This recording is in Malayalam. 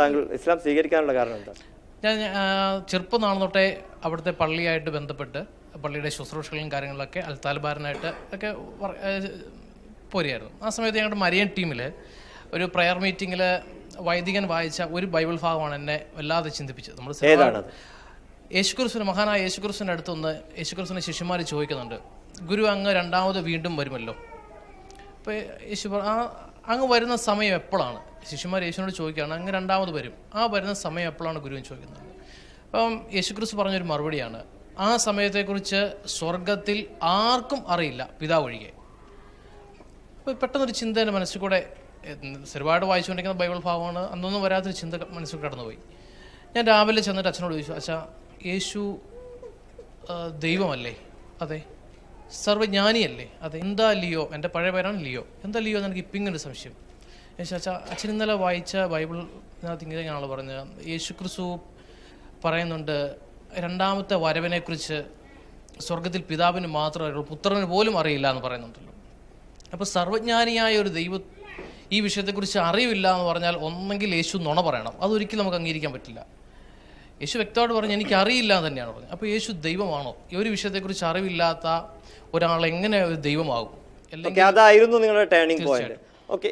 താങ്കൾ ഇസ്ലാം സ്വീകരിക്കാനുള്ള കാരണം എന്താ? ഞാൻ ചെറുപ്പനാൾ തൊട്ടേ അവിടുത്തെ പള്ളിയായിട്ട് ബന്ധപ്പെട്ട് പള്ളിയുടെ ശുശ്രൂഷകളും കാര്യങ്ങളൊക്കെ അൽ താലിബാരനായിട്ട് ഒക്കെ പോരുകയായിരുന്നു. ആ സമയത്ത് ഞങ്ങളുടെ മരിയൻ ടീമിൽ ഒരു പ്രയർ മീറ്റിങ്ങിൽ വൈദികൻ വായിച്ച ഒരു ബൈബിൾ ഭാഗമാണ് എന്നെ വല്ലാതെ ചിന്തിപ്പിച്ചത്. നമ്മൾ യേശുക്രിസ്തുവിന് മഹാനായ യേശുക്രിസ്തുവിന്റെ അടുത്തുനിന്ന് യേശുക്രിസ്തുവിനെ ശിഷ്യന്മാർ ചോദിക്കുന്നുണ്ട്. ഗുരു അങ്ങ് രണ്ടാമത് വീണ്ടും വരുമല്ലോ. അപ്പോൾ യേശു ആ അങ്ങ് വരുന്ന സമയം എപ്പോഴാണ്? ശിഷ്യന്മാർ യേശുവിനോട് ചോദിക്കുകയാണ് അങ്ങ് രണ്ടാമത് വരും. ആ വരുന്ന സമയം എപ്പോഴാണ് ഗുരുവിന് ചോദിക്കുന്നത്? അപ്പം യേശുക്രിസ്തു പറഞ്ഞൊരു മറുപടിയാണ് ആ സമയത്തെക്കുറിച്ച് സ്വർഗത്തിൽ ആർക്കും അറിയില്ല പിതാവ് ഒഴികെ അപ്പോൾ പെട്ടെന്നൊരു ചിന്ത എന്റെ മനസ്സിൽ കൂടെ ഒരുപാട് വായിച്ചുകൊണ്ടിരിക്കുന്ന ബൈബിൾ ഭാഗമാണ് അന്നൊന്നും വരാത്തൊരു ചിന്ത മനസ്സിൽ കടന്നുപോയി. ഞാൻ രാവിലെ ചെന്നിട്ട് അച്ഛനോട് ചോദിച്ചു അച്ഛാ യേശു ദൈവമല്ലേ? അതെ. സർവജ്ഞാനിയല്ലേ അത് എന്താ ലിയോ? എന്റെ പഴയ പേരാണ് ലിയോ. എന്താ ലിയോ എന്ന് എനിക്ക് ഇപ്പം ഇങ്ങനെ സംശയം. അച്ഛാ അച്ഛൻ ഇന്നലെ വായിച്ച ബൈബിളിനകത്ത് ഞങ്ങൾ പറഞ്ഞത്. യേശു ക്രിസ്തു പറയുന്നുണ്ട് രണ്ടാമത്തെ വരവിനെക്കുറിച്ച് സ്വർഗത്തിൽ പിതാവിന് മാത്രമേ അറിയുള്ളൂ പുത്രന് പോലും അറിയില്ല എന്ന് പറയുന്നുണ്ടല്ലോ. അപ്പോൾ സർവജ്ഞാനിയായ ഒരു ദൈവ ഈ വിഷയത്തെക്കുറിച്ച് അറിവില്ല എന്ന് പറഞ്ഞാൽ ഒന്നെങ്കിൽ യേശു നുണ പറയണം. അതൊരിക്കലും നമുക്ക് അംഗീകരിക്കാൻ പറ്റില്ല. യേശു വ്യക്തമായിട്ട് പറഞ്ഞു എനിക്ക് അറിയില്ല എന്ന് തന്നെയാണ് പറഞ്ഞത്. അപ്പോൾ യേശു ദൈവമാണോ? ഈ ഒരു വിഷയത്തെക്കുറിച്ച് അറിവില്ലാത്ത ഒരാൾ എങ്ങനെ ഒരു ദൈവമാകും? അതായിരുന്നു നിങ്ങളുടെ ടേണിംഗ് പോയിന്റ് ഓക്കെ.